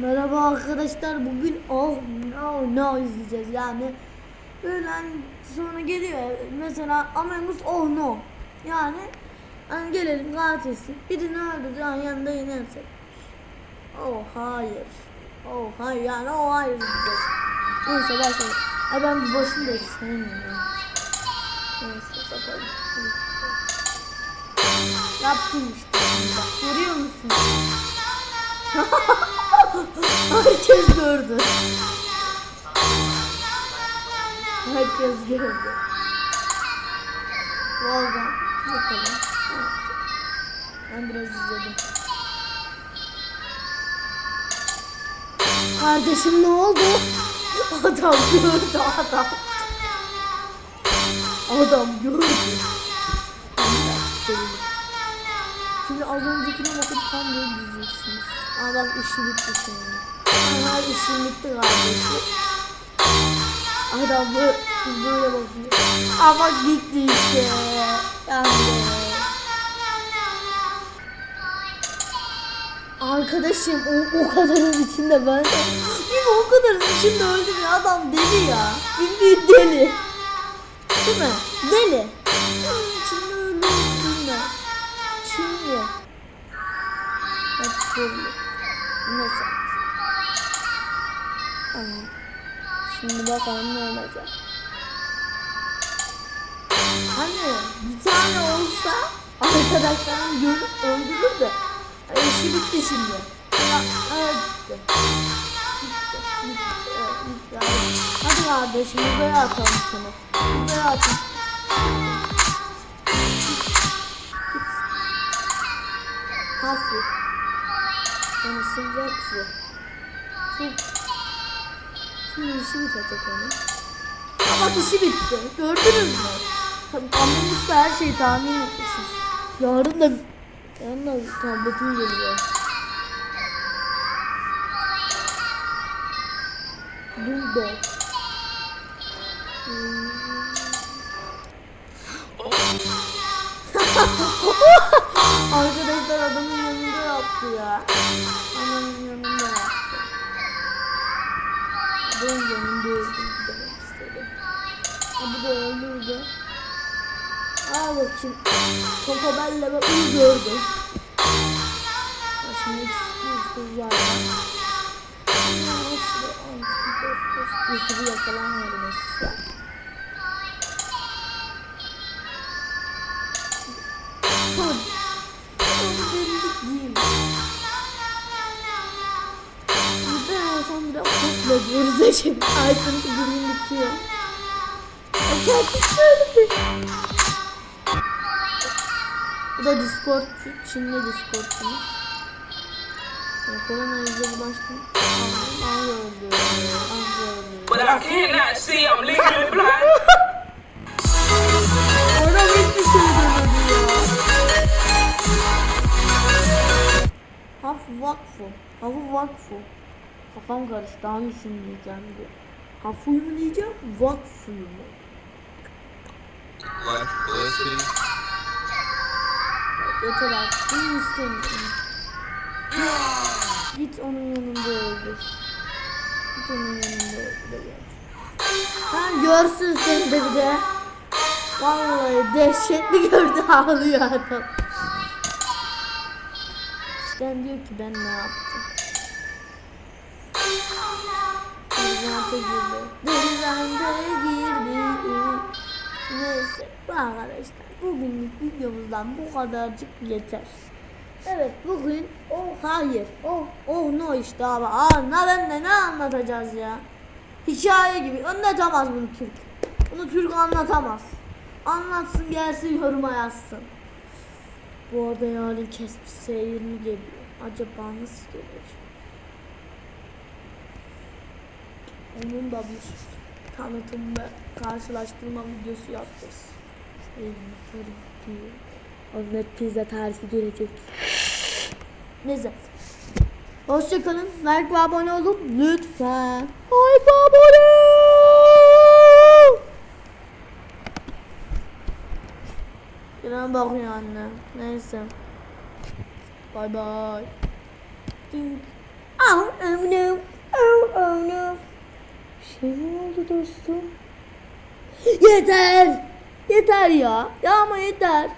Merhaba arkadaşlar bugün oh no no izleyeceğiz. Yani öğlen sonra geliyor mesela Us oh no yani hani gelelim katilsin. Birini öldürdü yani yanında yapacak oh hayır. Oh hayır yani oh hayır diyeceğiz. Neyse başlayalım. Ay ben bu başını da hiç sevmiyorum neyse bakalım. Yaptım işte. Bak görüyor musun Herkes gördü. Herkes gördü. Valla bakalım. Ben biraz izledim. Kardeşim ne oldu? Adam gördü adam. Adam gördü. Şimdi az öncekine bakıp tam böyle diyeceksiniz. Aa bak işi bitti şimdi. Aa işim bitti kardeşim. Adam bu biz böyle bakıyor. Aa bak bitti işte. Yani. Arkadaşım o, o kadarın içinde ben de. O kadarın içinde öldüm ya adam deli ya. Bildiğin deli. Değil mi? Deli. İçinde öldüm bilmez. Şimdi. Hep böyle. Nasıl? Tamam. Şimdi bakalım ne olacak. Hani bir tane olsa arkadaşlarım görüp öldürür de Ay, işi bitti şimdi. Evet bitti. Hadi kardeşim uzaya atalım seni. Uzaya atalım. Hafif. Yani sıcak su. Şimdi işi bitecek onun. Bak işi bitti. Gördünüz mü? Tabii kamyonist her şeyi tahmin etmişiz. Yarın da yarın da tabletim geliyor. Burada. Ya. Adamın yanında yaptı. Adamın yanında öldürdü demek istedi. Ha bu da öldürdü. Aa bakayım. Coco Bella ve iyi gördü. Ha şimdi ikisi var. Yıkıcı yakalanmıyorum size. Diyoruz şimdi. Aysun ki birini bitiyor. Bu da Discord. Çinli Discord'umuz. Korona yüzde bulaştım. Ah ah öldü. But I cannot see, I'm legally blind. Adam hiçbir şey demedi ya. Haf vakfu. Hafı vakfu. Kafam karıştı hangisini diyeceğim diye. Hafuyu mu diyeceğim, vakfuyu mu? Life Felicity. Yeter artık, bunu istemiyorum. Git onun yanında öldür. Git onun yanında öldür. Ha görsün seni de bir de. Vallahi dehşetli gördü ağlıyor adam. İşten diyor ki ben ne yaptım. Denizante girdi. Denizante girdi. Neyse bu arkadaşlar bugünlük videomuzdan bu kadarcık yeter. Evet bugün oh hayır oh oh no işte abi aa ne ben de ne anlatacağız ya. Hikaye gibi anlatamaz bunu Türk. Bunu Türk anlatamaz. Anlatsın gelsin yoruma yazsın. Bu arada yarın kesmiş S20 geliyor. Acaba nasıl gelir? Onun da bir tanıtım ve karşılaştırma videosu yapacağız. Onun pizza tarifi gelecek. Neyse. Hoşçakalın. Like ve abone olun. Lütfen. Like ve abone. Yine bakıyor anne. Neyse. Bye bye. Ding. Al. Oh no. Oh, oh no. Bir şey mi oldu dostum? Yeter. Yeter ya. Ya ama yeter.